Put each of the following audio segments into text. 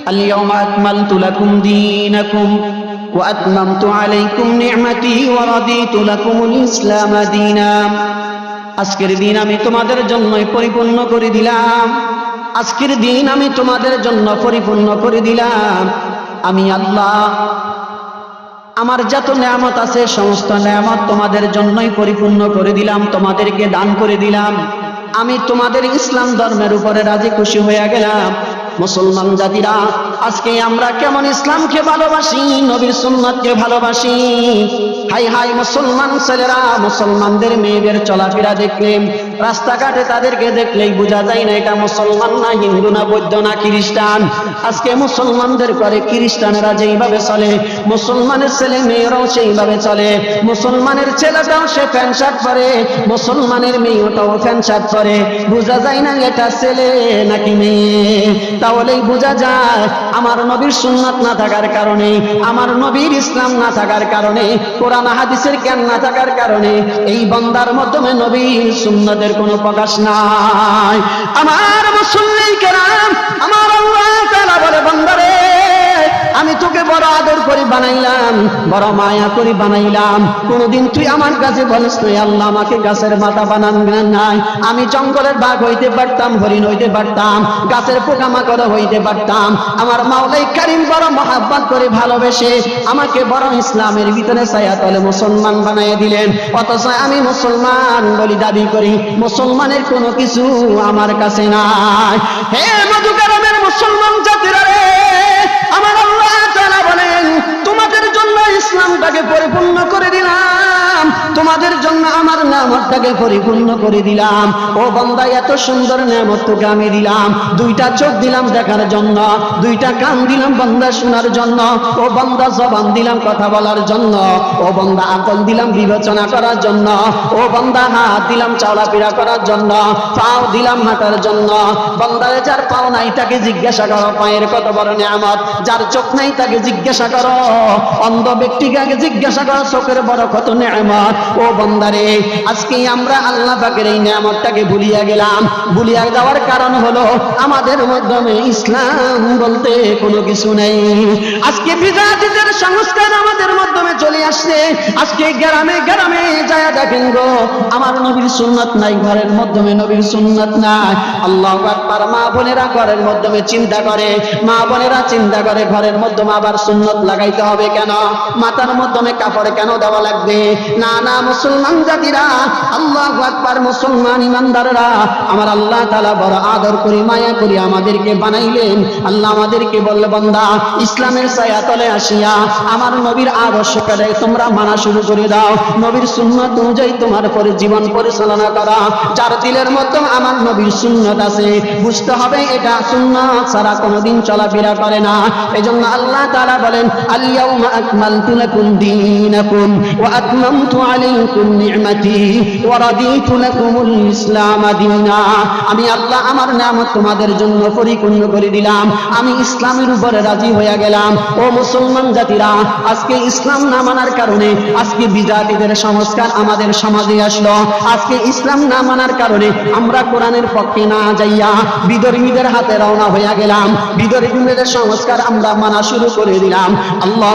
اليوم أكملت لكم دينكم وأتممت عليكم نعمتي ورضيت لكم الإسلام دينا আজকের দিন আমি তোমাদের জন্যই পরিপূর্ণ করে দিলাম আজকের দিন আমি তোমাদের জন্য পরিপূর্ণ করে দিলাম আমি আল্লাহ আমার যত নিয়ামত আছে সমস্ত নিয়ামত তোমাদের জন্যই পরিপূর্ণ করে দিলাম তোমাদেরকে দান করে দিলাম আমি তোমাদের ইসলাম ধর্মের উপরে রাজি খুশি হয়ে গেলাম মুসলমান জাতিরা, আজকে আমরা কেমন ইসলামকে ভালোবাসি, নবীর সুন্নতকে ভালোবাসি? হাই হাই, মুসলমান ছেলেরা, মুসলমানদের মেয়েদের চলাফেরা দেখলে, রাস্তাঘাটে তাদেরকে দেখলেই বোঝা যায় না এটা মুসলমান না হিন্দু না বৌদ্ধ না খ্রিস্টান। আজকে মুসলমানদের করে খ্রিস্টানেরা যেইভাবে চলে, মুসলমানের ছেলে মেয়েরাও সেইভাবে চলে, মুসলমানের ছেলেটাও সে প্যান্ট শার্ট পরে, মুসলমানের মেয়েটাও প্যান্ট শার্ট পরে। বোঝা যায় না এটা ছেলে নাকি মেয়ে। তাহলেই বোঝা যায়, আমার নবীর সুন্নাত না থাকার কারণে, আমার নবীর ইসলাম না থাকার কারণে, কোরআন হাদিসের জ্ঞান না থাকার কারণে, এই বন্দার মাধ্যমে নবীর সুন্নতের কোনো প্রকাশ নাই। আমার মুসল্লি কেরাম, আমার আল্লাহ তাআলা বলে, বন্দারে আমি তোকে বড় আদর করে বানাইলাম, বড় মায়া করে বানাইলাম। কোনদিন তুই আমার কাছে বলিস তুই আল্লাহ আমাকে গাছের মাথা বানান নাই। আমি জঙ্গলের বাঘ হইতে পারতাম, হরিণ হইতে পারতাম, গাছের পোকামাকড় হইতে পারতাম। আমার মাওলাই কারিম বড় মহাব্বত করে ভালোবেসে আমাকে বড় ইসলামের ভিতরে ছায়া তলে মুসলমান বানাই দিলেন। অথচ আমি মুসলমান বলি দাবি করি, মুসলমানের কোনো কিছু আমার কাছে নাই। হে মধুকারমের মুসলমান জাতিরা রে ইসলামটাকে পরিপূর্ণ করে দিলাম। তোমাদের জন্য আমার নামতটাকে পরিপূর্ণ করে দিলাম। ও বান্দা, এত সুন্দর নামত তোকে আমি দিলাম। দুইটা চোখ দিলাম দেখার জন্য, দুইটা কান দিলাম বান্দা শোনার জন্য, ও বান্দা জবান দিলাম কথা বলার জন্য, ও বন্দা আকল দিলাম বিবেচনা করার জন্য, ও বান্দা হাত দিলাম চলাফেরা করার জন্য, পাও দিলাম হাঁটার জন্য। বান্দারে যার পাও নাই তাকে জিজ্ঞাসা করো, পায়ের কত বড় নিয়ামত? যার চোখ নাই তাকে জিজ্ঞাসা করো। অন্ধ ব্যক্তিকে আগে জিজ্ঞাসা করো, চোখের বড় কত নিয়ামত? ও বন্দারে, আজকে আমরা আল্লাহ পাকের এই নিয়ামতটাকে ভুলিয়া গেলাম। ভুলিয়া যাওয়ার কারণ হলো আমাদের মাধ্যমে ইসলাম বলতে কোনো কিছু নেই। আজকে বিজাতিদের সংস্কার আমাদের মাধ্যমে চলে আসছে। আজকে গ্রামে গ্রামে যায় দেখেন গো, আমার নবীর সুন্নত নাই, ঘরের মাধ্যমে নবীর সুন্নত নাই। আল্লাহ আকবার, মা বোনেরা ঘরের মাধ্যমে চিন্তা করে, মা বোনেরা চিন্তা করে ঘরের মাধ্যমে আবার সুন্নত লাগাইতে হবে কেন? মাথার মাধ্যমে কাপড় কেন দেওয়া লাগবে? না না মুসলমান জাতিরা, আল্লাহ আকবার মুসলমান ইমানদাররা, আমার আল্লাহ তাআলা বড় আদর করি, মায়া করি আমাদেরকে বানাইলেন। আল্লাহ আমাদেরকে বললে, বান্দা, ইসলামের ছায়া তলে আসিয়া আমার নবীর আদর্শকে তোমরা মানা শুরু করে দাও। নবীর সুন্নত অনুযায়ী তোমার পরে জীবন পরিচালনা করা। যার দিলের মধ্যে আমার নবীর সুন্নত আছে। বুঝতে হবে, এটা সুন্নত ছাড়া কোনোদিন চলাফেরা করে না। এজন্য আল্লাহ তাআলা বলেন আলিয়াউমা আকমালতু লাকুম দীনাকুম ওয়া আতমামতু নি'মাতি আমি আল্লাহ আমার নিয়ামত তোমাদের জন্য পরিপূর্ণ করে দিলাম। আমি ইসলামের উপরে রাজি হয়ে গেলাম। ও মুসলমান জাতিরা, আজকে ইসলাম না মানার কারণে আজকে বিজাতিদের সংস্কার আমাদের সমাজে আসলো। আজকে ইসলাম না মানার কারণে আমরা কোরআনের পক্ষে না যাইয়া বিদর্মীদের হাতে রওনা হয়ে গেলাম। বিদর্মীদের সংস্কার আমরা মানা শুরু করে দিলাম। আল্লাহ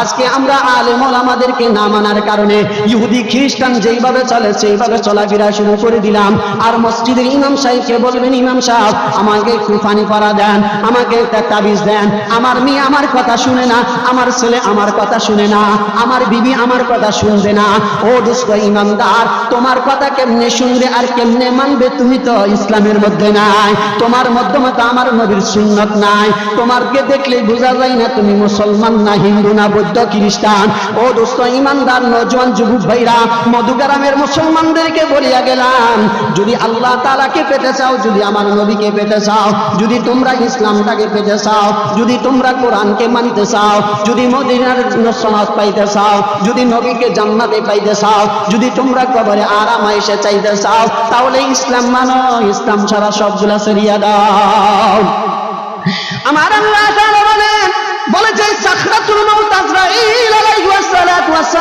আজকে আমরা আলেম আমাদেরকে না মানার কারণে ইহুদি খ্রিস্টান যেইভাবে চলে, সেইভাবে চলাফেরা শুরু করে দিলাম। আর মসজিদের ইমাম সাহেবকে বলবেন, ইমাম সাহেব, আমাকে একটু পানি দেন, আমাকে তাবিজ দেন। আমার মেয়ে আমার কথা শুনে না, আমার ছেলে আমার কথা শুনে না, আমার বিবি আমার কথা শুনবে না। ও দুষ্ট ইমানদার, তোমার কথা কেমনে শুনবে আর কেমনে মানবে তুমি তো ইসলামের মধ্যে নাই। তোমার মাধ্যমে তো আমার নবীর সুন্নত নাই। তোমারকে দেখলে বোঝা যায় না তুমি মুসলমান না হিন্দু না বৌদ্ধ খ্রিস্টান। ও দোস্ত ইমানদার নজওয়ান যুবক ভাইরা, মধুগ্রামের মুসলমানদেরকে বলিয়া গেলাম, যদি আল্লাহ তালাকে পেতে চাও, যদি আমার নবীকে পেতে চাও, যদি তোমরা ইসলামটাকে পেতে চাও, যদি তোমরা কোরআনকে মানতে চাও, যদি মদিনার সমাজ পাইতে চাও, যদি নবীকে জান্নাতে পাইতে চাও, যদি তোমরা কবরে আরাম এসে চাইতে চাও, তাহলে ইসলাম মানো, ইসলাম ছাড়া সবগুলা সরিয়া দাও। আমার আল্লাহ বলেন বলে, যে সাখরাতুল মাউত আজরাইল আলাইহিস সালাতু ওয়াস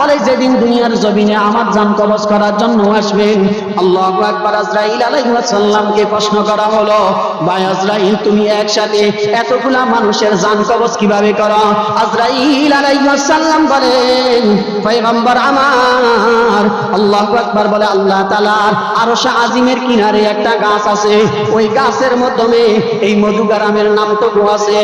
বলে, যেদিন দুনিয়ার জমিনে আমার জান কবজ করার জন্য আসবেন আল্লাহু আকবার আজরাইল আলাইহিস সালামকে প্রশ্ন করা হলো, ভাই আজরাইল, তুমি একসাথে এতগুলা মানুষের জান কবজ কীভাবে করো? আজরাইল আলাইহিস সালাম বলেন পয়গম্বর আমার, আল্লাহু আকবার বলে, আল্লাহ তাআলার আরশ আজিমের কিনারে একটা গাছ আছে, ওই গাছের মাধ্যমে এই মধুগারামের নাম নামটুকু আছে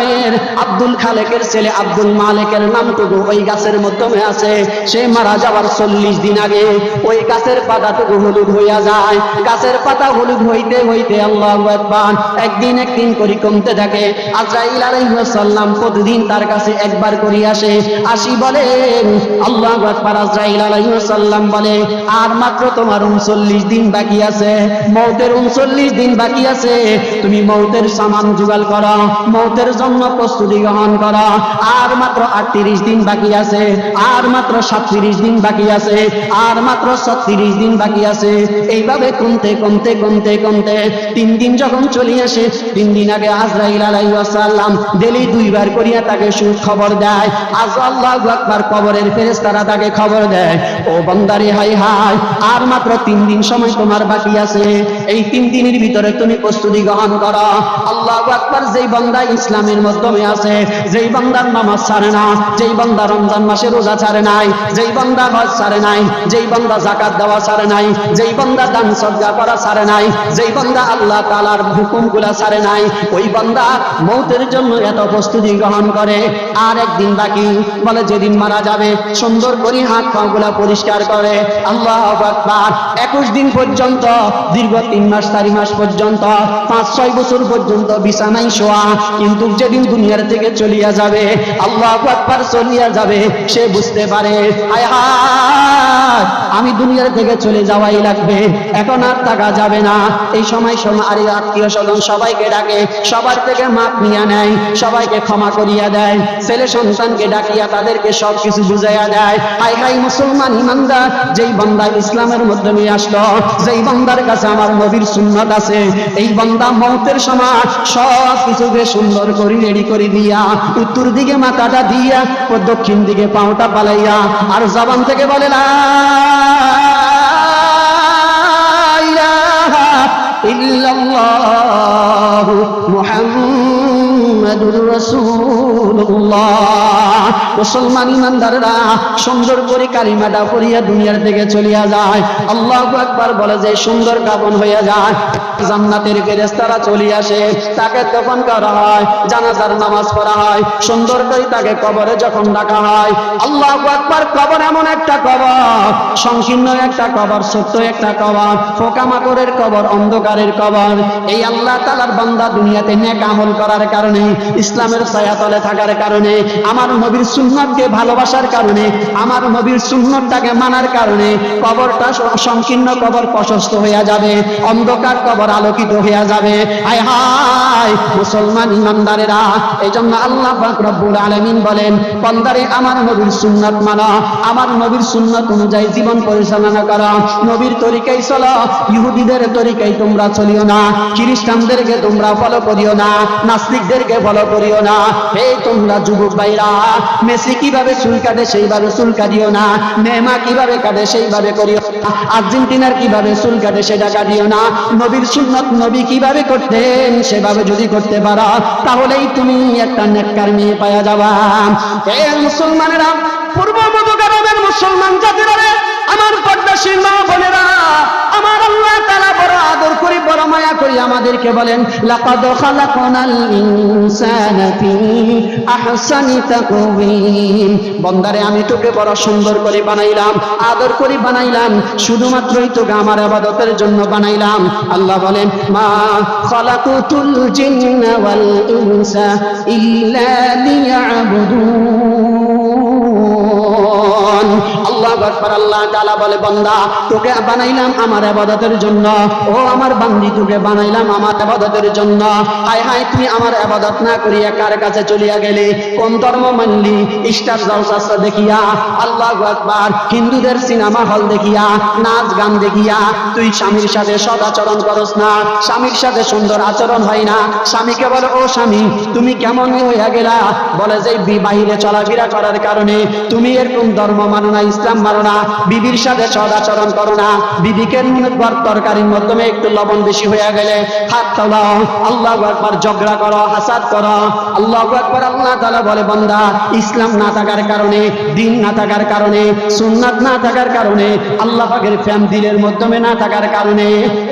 মধুগারামের আব্দুল খালেকের ছেলে আব্দুল মালিকের নামটুকু ওই গাছের মাধ্যমে আছে। সে মারা যাওয়ার চল্লিশ দিন আগে ওই গাছের পাতাটুকু হলুদ হইয়া যায়। গাছের পাতা হলুদ হইতে হইতে আল্লাহ একবার একদিন একদিন করে কমতে থাকে। আজরাইল আলাইহিসসালাম প্রতিদিন তার কাছে একবার করে আসে। আসি বলেন আল্লাহ আকবার। আজরাইল আলাইহিসসালাম বলে, আর মাত্র তোমার উনচল্লিশ দিন বাকি আছে। মৌতের উনচল্লিশ দিন বাকি আছে। তুমি মৌতের সামান জোগাড় করো। মৌতের জন্য প্রস্তুতি গ্রহণ করো। আর মাত্র আটত্রিশ দিন বাকি আছে। আর মাত্র সাতত্রিশ দিন বাকি আছে। আর মাত্র ছত্রিশ দিন বাকি আছে। এইভাবে কমতে কমতে কমতে কমতে তিন দিন যখন চলে আসে, তিন দিন আগে আজরাইল আলাইসাল্লাম ডেলি দুইবার করিয়া তাকে খবর দেয়। আজ আল্লাহ আকবার কবরের ফেরেস্তারা তাকে খবর দেয়। ও বন্দারে হাই হাই আর মাত্র তিন দিন সময় তোমার বাকি আছে। এই তিন দিনের ভিতরে তুমি প্রস্তুতি গ্রহণ করো। আল্লাহ আকবার যেই বন্দা ইসলামের মাধ্যমে আছে। যেই বান্দার নামাজ ছাড়ে না, যেই বান্দা রমজান মাসে রোজা ছাড়ে নাই, যেই বান্দা হজ ছাড়ে নাই, যেই বান্দা জাকাত দেওয়া ছাড়ে নাই, যেই বান্দা দান সজ্জা করা ছাড়ে নাই, যেই বান্দা আল্লাহ তালার ছাড়ে নাই, ওই বান্দা মৌতের জন্য এত প্রস্তুতি গ্রহণ করে, আর একদিন বাকি বলে যেদিন মারা যাবে, সুন্দর করে হাত পা গুলা পরিষ্কার করে, আল্লাহ একুশ দিন পর্যন্ত, দীর্ঘ তিন মাস, চারি মাস পর্যন্ত, পাঁচ, ছয় বছর পর্যন্ত বিছানায় শোয়া, কিন্তু যেদিন দুনিয়ার থেকে চলিয়া যাবে? আল্লাহ আকবার চলিয়া যাবে, সে বুঝতে পারে। আমি দুনিয়ার থেকে চলে যাওয়াই লাগবে। এখন আর থাকা যাবে না। এই সময় আরে আত্মীয় স্বজন সবাইকে ডাকে, সবার থেকে মাপ নিয়ে নেয়, সবাইকে ক্ষমা করিয়া দেয়। ছেলে সন্তানকে ডাকিয়া তাদেরকে সব কিছু বুঝাইয়া দেয়। হাই হাই মুসলমান ইমানদার, যেই বান্দা ইসলামের মধ্যে নিয়ে আসলো, যেই বান্দার কাছে আমার নবীর সুন্নত আছে, এই বান্দা মৌতের সময় সব কিছুকে সুন্দর করে রেডি করে দিয়া, উত্তর দিকে মাথাটা দিয়া, ও দক্ষিণ দিকে পাওটা পালাইয়া, আর জবান থেকে বলে না ইলাহা ইল্লাল্লাহ মুহাম্মাদুর রাসূলুল্লাহ। মুসলমান ইমানদাররা সুন্দর করে কালিমাটা পড়িয়া দুনিয়ার থেকে চলিয়া যায়। আল্লাহু আকবার বলে যে সুন্দর কাপন হইয়া যায়। জান্নাতের ফেরেশতারা চলে আসে, তাকে দফন করা হয়, জানাজার নামাজ পড়া হয়, সুন্দর করে তাকে কবরে যখন রাখা হয়। আল্লাহু আকবার, কবর এমন একটা কবর, সংকীর্ণ একটা কবর, ছোট্ট একটা কবর পোকামাকড়ের কবর, অন্ধকারের কবর। এই আল্লাহ তালার বান্দা দুনিয়াতে নেক আমল করার কারণে ইসলামের ছায়াতলে থাকার কারণে, আমার নবীর সুন্নতকে ভালোবাসার কারণে, আমার নবীর সুন্নতটাকে মানার কারণে কবরটা সংকীর্ণ কবর প্রশস্ত হইয়া যাবে, অন্ধকার কবর আলোকিত হইয়া যাবে। হায় হায়, মুসলমান ইমানদারেরা এই জন্য আল্লাহ রব্বুল আলামিন বলেন, বন্দারে, আমার নবীর সুন্নাত মানা, আমার নবীর সুন্নাত অনুযায়ী জীবন পরিচালনা করা। নবীর তরিকাই চলো, ইহুদিদের তরিকাই তোমরা চলিও না, খ্রিস্টানদেরকে তোমরা ফলো করিও না, নাস্তিকদেরকে ফলো করিও না। এই তোমরা যুবক ভাইরা, মেসি কীভাবে চুল কাটে সেইভাবে চুল কাটিও না। নেমা কীভাবে কাটে সেইভাবে করিও না। আর্জেন্টিনার কীভাবে চুল কাটে সেটা কাটিও না। নবীর সুন্নত নবী কীভাবে করতেন সেভাবে যদি করতে পারো, তাহলেই তুমি একটা নেককার মেয়ে পাওয়া যাবা। এ মুসলমানেরা, পূর্ব মুসলমান জাতিরা আমার পদ্মাসীর মা বোনেরা, আমার আল্লাহ তাআলা করি আমাদেরকে বলেন, লাকাদ খালাকনাল ইনসানা ফি আহসানি তাকওয়িম। বন্দারে, আমি তোকে বড় সুন্দর করে বানাইলাম, আদর করে বানাইলাম, শুধুমাত্রই তোকে আমার ইবাদতের জন্য বানাইলাম। আল্লাহ বলেন, মা খালাকুতুল জিন্না ওয়াল ইনসা ইল্লা লিয়াবুদুন। আল্লাহ আকবার, আল্লাহ তাআলা বলে, বান্দা, তোকে বানাইলাম আমার ইবাদতের জন্য। ও আমার বান্দি, তোকে বানাইলাম আমার ইবাদতের জন্য। হায় হায়, তুই আমার ইবাদত না করিয়া কার কাছে চলিয়া গেলি? কোন ধর্ম মানলি? স্টার জলসা দেখিয়া, আল্লাহ আকবার, হিন্দুদের সিনেমা হল দেখিয়া, নাচ গান দেখিয়া, তুই স্বামীর সাথে সদাচরণ করস না। স্বামীর সাথে সুন্দর আচরণ হয় না। স্বামীকে বলে, ও স্বামী, তুমি কেমন হইয়া গেলা? বলে যে বাহিরে চলাফেরা করার কারণে। তুমি এরকম ধর্ম মানো না, ইসলাম মানো না, বিবির সাথে সদাচরণ করো না। বিবিকে নুনবার তরকারির মাধ্যমে একটু লবণ বেশি হইয়া গেলে হাত তোলাও আল্লাহ একবার ঝগড়া করো, হাসাদ করো। আল্লাহ একবার আল্লাহ তাআলা বলে, বান্দা, ইসলাম না থাকার কারণে, দিন না থাকার কারণে, সুন্নাত না থাকার কারণে, আল্লাহ পাকের ফ্যাম দিলের মাধ্যমে না থাকার কারণে,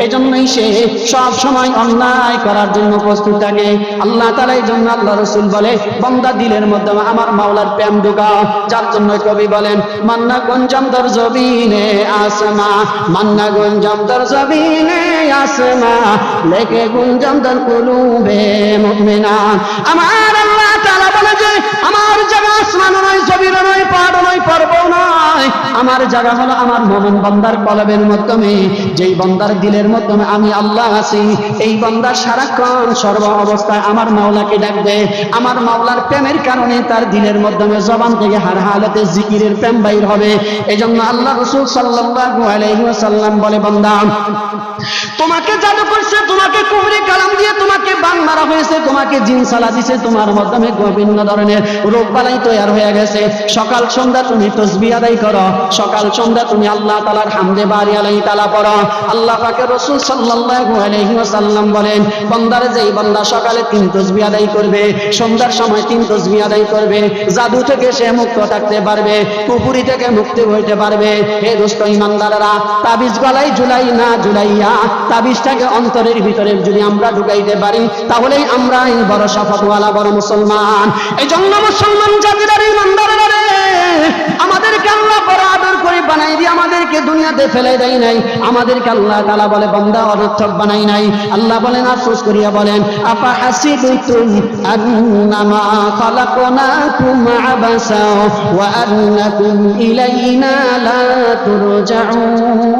এজন্যই সে সব সময় অন্যায় করার জন্য প্রস্তুত থাকে। আল্লাহ তাআলা এই জন্য আল্লাহ রসুল বলে, বন্দা, দিলের মাধ্যমে আমার মাওলার প্রেম ঢুকাও, যার জন্য কবি বলেন, মান্না গঞ্জাম দর জবিনে আসমা মান্না গঞ্জাম দর জবিনে আসমা লেকে গুঞ্জাম দর কুলুবে মুমিনা। আমার আল্লাহ তাআলা বলে যে আমার জায়গা আসমান নয়, জমিন নয়, পাহাড় নয়, পর্বত নয়। আমার জায়গা হলো আমার মোমেন বন্দার কলবের মাধ্যমে। যেই বন্দার দিলের মাধ্যমে আমি আল্লাহ আছি, এই বন্দার সারাক্ষণ সর্ব অবস্থায় আমার মাওলাকে ডাকবে আমার মাওলার প্রেমের কারণে তার দিলের মাধ্যমে জবান থেকে হার হালতে জিকিরের প্রেম বাইর হবে। এই জন্য আল্লাহ রসুল সাল্লাল্লাহু বলে, বান্দা, তোমাকে জাদু করছে, তোমাকে কুমরি কালাম দিয়ে তোমাকে বান মারা হয়েছে, তোমাকে জিন সালা দিছে, তোমার মাধ্যমে বিভিন্ন ধরনের রোগ বালাই তৈরি হয়ে গেছে। সকাল সন্ধ্যা তুমি তসবি আদায় করো। সকাল সন্ধ্যা তুমি আল্লাহ তালার হামদে বাড়ি আলাই তালা পড়ো। আল্লাহ পাকে রসুল সাল্লাল্লাহু বলেন, বান্দার যেই বান্দা সকালে তিন তসবি আদায় করবে, সন্ধ্যার সময় তিন তসবি আদায় করবে, জাদু থেকে সে মুক্ত থাকতে পারবে কুপুরি থেকে মুক্তি হইতে পারবে। হে দোস্ত ইমানদারেরা তাবিজ গলাই জুলাই না জুলাইয়া তাবিজটাকে অন্তরের ভিতরে যদি আমরা ঢুকাইতে পারি, তাহলেই আমরা এই বড় শপথওয়ালা, বড় মুসলমান। এই জন্য মুসলমান জাতির ইমানদারেরা রে, আমাদেরকে আল্লাহ বড় আদর করে বানাই দিয়ে আমাদেরকে দুনিয়াতে ফেলে দেয় নাই। আমাদেরকে আল্লাহ তালা বলে বন্দা অনর্থক বানাই নাই। আল্লাহ বলেন আফসোস করিয়া বলেন আপা হাসিবতুম আন্নামা খালাকনাকুম আবাসা ওয়া আন্নাকুম ইলাইনা লা তুরজাউন।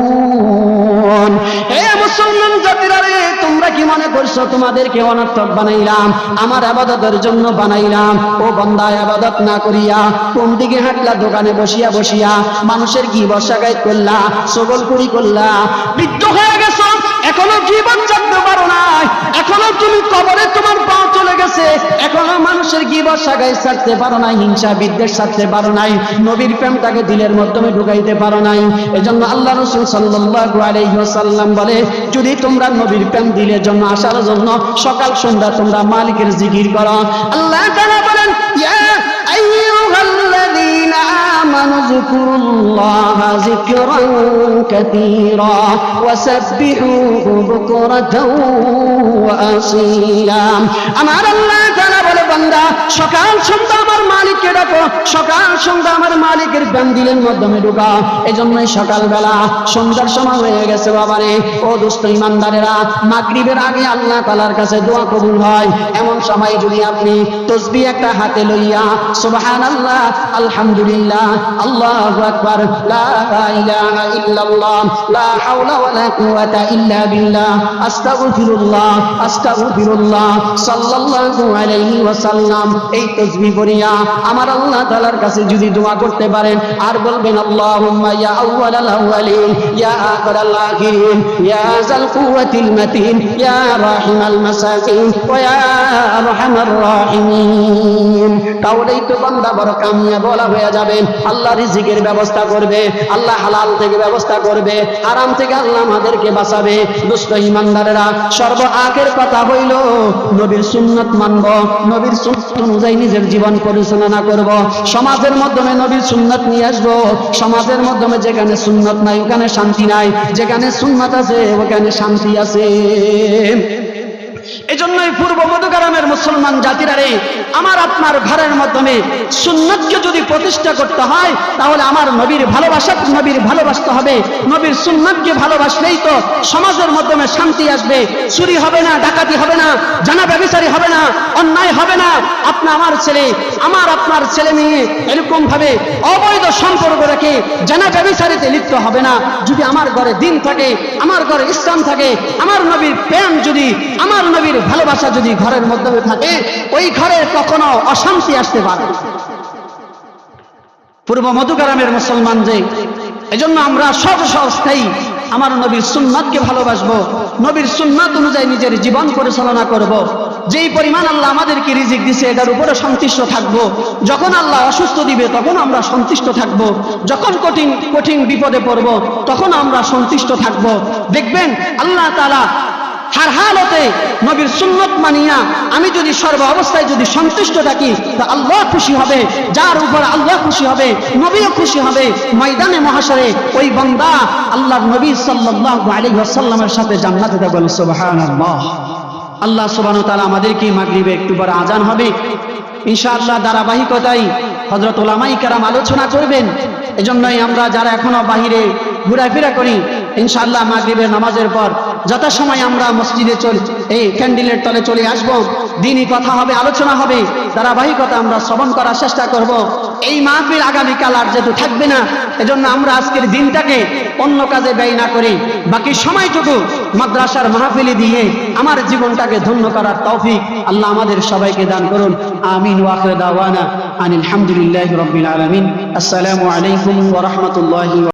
মনে করছ, তোমাদেরকে অনর্থক বানাইলাম, আমার আবাদতের জন্য বানাইলাম। ও বন্দায় আবাদত না করিয়া, কোন দিকে হাঁটলা, দোকানে বসিয়া বসিয়া, মানুষের কি বর্ষা গায়ে করলা সবল কুড়ি করলা, বৃদ্ধ হয়ে গেছো এখনও জীবন জানতে পারো নাই। এখনও তুমি কবরে তোমার পা চলে গেছে। এখনও মানুষের কি বর্ষা গায়ে ছাড়তে পারো নাই, হিংসা বিদ্বেষ ছাড়তে পারো নাই, নবীর প্রেমটাকে দিলের মাধ্যমে ঢুকাইতে পারো নাই। এজন্য আল্লাহ রসুল সাল্লাল্লাহু বলে, যদি তোমরা নবীর প্রেম দিলের জন্য, আসার জন্য সকাল সন্ধ্যা তোমরা মালিকের জিকির করো। আল্লাহ বলেন আইয়ুহাল্লাযীনা আমানু যিকুরুল্লাহা যিকরান কাতীরা ওয়াসাব্বিহুহু বুকরাতাও ওয়া আসীলা আমার আল্লাহ তাআলা বলে, বান্দা, সকাল সন্ধ্যা আমার মালিককে ডাকো। সকাল সন্ধ্যা আমার মালিকের মাধ্যমে ঢুকা। এই জন্যই সকালবেলা সন্ধ্যার সময় হয়ে গেছে বাবারে। ও দুস্থ ইমানদারেরা, মাগরিবের আগে আল্লাহ তালার কাছে দোয়া কবুল হয়। এমন সময় যদি আপনি তসবি একটা হাতে লইয়া সুবহান আল্লাহ আলহামদুলিল্লাহ, আল্লাহু আকবার এই তসবিহ পড়িয়া আমার আল্লাহ তাআলার কাছে যদি দোয়া করতে পারেন, আর বলবেন, আল্লাহুম্মা ইয়া আউয়ালাল আউয়ালিন ইয়া আখিরাল আখিরিন, ইয়া যাল কুওয়াতিল মাতিন, ইয়া রাহিমাল মাসাকিন, ওয়া আরহামার রাহিমিন। তাহলেই তো বান্দা বড় কামিয়াব বলা হয়ে যাবেন আল্লাহ রিজিকের ব্যবস্থা করবে, আল্লাহ হালাল থেকে ব্যবস্থা করবে আরাম থেকে আল্লাহ আমাদেরকে বাঁচাবে। দুষ্ট ইমানদারেরা, সর্ব আগের কথা হইল, নবীর সুন্নত মানব, নবীর সুন্নত অনুযায়ী নিজের জীবন পরিচালনা করব। সমাজের মাধ্যমে নবীর সুন্নত নিয়ে আসব, সমাজের মাধ্যমে যেখানে সুন্নত নাই, ওখানে শান্তি নাই, যেখানে সুন্নত আছে, ওখানে শান্তি আছে। এজন্যই পূর্ব মধুগ্রামের মুসলমান জাতিরা রে আমার আপনার ঘরের মাধ্যমে সুন্নতকে যদি প্রতিষ্ঠা করতে হয়, তাহলে আমার নবীর ভালোবাসা নবীর ভালোবাসতে হবে। নবীর সুন্নতকে ভালোবাসলেই তো সমাজের মাধ্যমে শান্তি আসবে। চুরি হবে না, ডাকাতি হবে না, জানা ব্যবচারী হবে না, অন্যায় হবে না। আপনি আমার ছেলে, আমার আপনার ছেলে মেয়ে এরকম ভাবে অবৈধ সম্পর্ক রেখে জানা ব্যবচারীতে লিপ্ত হবে না। যদি আমার ঘরে দিন থাকে, আমার ঘরে ইসলাম থাকে, আমার নবীর প্রেম যদি, আমার নবীর ভালোবাসা যদি ঘরের মধ্যে থাকে, ওই ঘরে কখনো অশান্তি আসতে পারে পূর্ব মধুকারামের মুসলমান যে, এজন্য আমরা সব সস্থায়ী আমার নবীর সুন্নাতকে ভালোবাসবো, নবীর সুন্নাত অনুযায়ী নিজের জীবন পরিচালনা করব। যেই পরিমাণ আল্লাহ আমাদেরকে রিজিক দিছে, এটার উপরে সন্তুষ্ট থাকব। যখন আল্লাহ অসুস্থ দিবে, তখন আমরা সন্তুষ্ট থাকব। যখন কঠিন কঠিন বিপদে পড়ব, তখন আমরা সন্তুষ্ট থাকব। দেখবেন, আল্লাহ তালা হার হালতে নবীর সুন্নত মানিয়া আমি যদি সর্ব অবস্থায় যদি সন্তুষ্ট থাকি, তা আল্লাহ খুশি হবে, যার উপর আল্লাহ খুশি হবে, নবীও খুশি হবে। ময়দানে মহাশরে ওই বন্দা আল্লাহ নবী সাল্লাল্লাহু আলাইহি ওয়াসাল্লামের সাথে জান্নাতে সুবহানাল্লাহ। আল্লাহ সুবহানাহু ওয়া তাআলা আমাদেরকে মাগরিবে একটু পরে আজান হবে। ইনশাআল্লাহ ধারাবাহিকতাই হযরত ওলামাই কেরাম আলোচনা করবেন। এজন্যই আমরা যারা এখনও বাহিরে ঘোরাফেরা করি, ইনশাআল্লাহ মাগরিবের নামাজের পর যথাসময় আমরা মসজিদে চলে, এই ক্যান্ডিলের তলে চলে আসব। দিনই কথা হবে, আলোচনা হবে, ধারাবাহিকতা আমরা শ্রবণ করার চেষ্টা করব। এই মাহফিল আগামীকাল আর যেহেতু থাকবে না, এজন্য আমরা আজকের দিনটাকে অন্য কাজে ব্যয় না করি। বাকি সময়টুকু মাদ্রাসার মাহফিলি দিয়ে আমার জীবনটাকে ধন্য করার তৌফিক আল্লাহ আমাদের সবাইকে দান করুন। আমিন ওয়াখির দাওয়ানা আনিল হামদুলিল্লাহি রাব্বিল আলামিন। আসসালামু আলাইকুম ওয়া রাহমাতুল্লাহি ওয়া